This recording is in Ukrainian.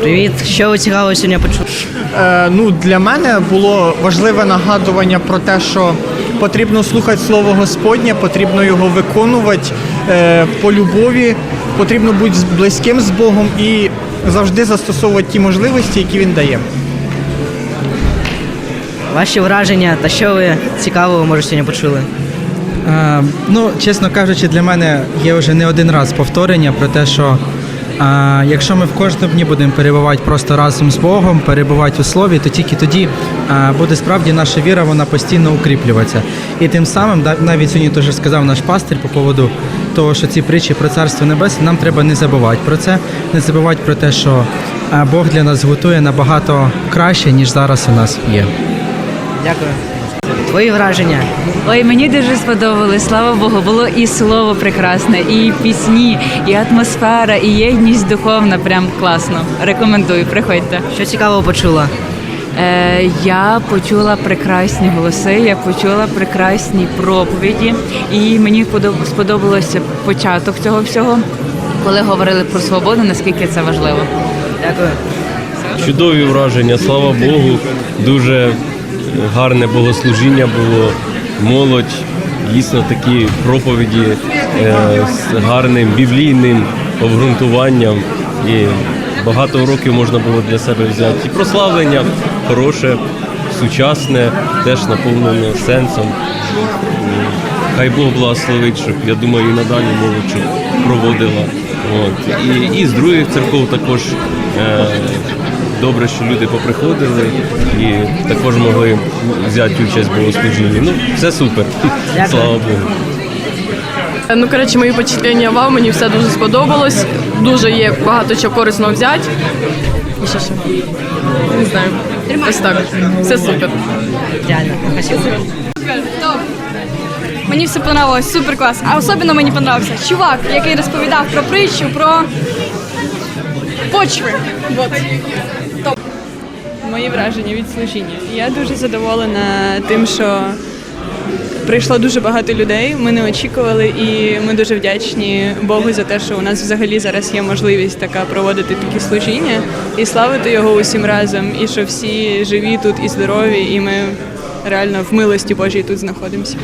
Привіт, що ви цікавого сьогодні почули? Е, ну, для мене було важливе нагадування про те, що потрібно слухати слово Господнє, потрібно його виконувати е, по любові, потрібно бути близьким з Богом і завжди застосовувати ті можливості, які він дає. Ваші враження та що ви цікавого може сьогодні почули? Е, ну, чесно кажучи, для мене є вже не один раз повторення про те, що е, якщо ми в кожному дні будемо перебувати просто разом з Богом, перебувати у слові, то тільки тоді буде справді наша віра, вона постійно укріплюватися. І тим самим, навіть сьогодні теж сказав наш пастир по поводу того, що ці притчі про царство небесне, нам треба не забувати про це, не забувати про те, що Бог для нас готує набагато краще, ніж зараз у нас є. Дякую. Твої враження? Ой, мені дуже сподобалось. Слава Богу, було і слово прекрасне, і пісні, і атмосфера, і єдність духовна. Прям класно. Рекомендую, приходьте. Що цікавого почула? Е, я почула прекрасні голоси, я почула прекрасні проповіді, і мені подоб- сподобалося початок цього всього, коли говорили про свободу, наскільки це важливо. Дякую. Чудові враження, слава Богу. Дуже гарне богослужіння було. Молодь, дійсно такі проповіді е, з гарним біблійним обґрунтуванням. І багато уроків можна було для себе взяти. І прославлення хороше, сучасне, теж наповнене сенсом. Хай Бог благословить, щоб я думаю, і надалі молодь проводила. От. І, і з других церков також е, добре, що люди поприходили і також могли взяти участь в богослужінні. Ну, все супер. Слава Богу. Ну, коротше, мої впечатлення вау, мені все дуже сподобалось. Дуже є багато чого корисного взяти. І що ще? Не знаю. Ось так. Все супер. Ідеально. Спасибо. Мені все понравилось, супер клас. А особливо мені понравився чувак, який розповідав про притчу, про почви. Вот. Мої враження від служіння. Я дуже задоволена тим, що прийшло дуже багато людей. Ми не очікували, і ми дуже вдячні Богу за те, що у нас взагалі зараз є можливість така проводити такі служіння і славити його усім разом, і що всі живі тут і здорові, і ми реально в милості Божій тут знаходимося.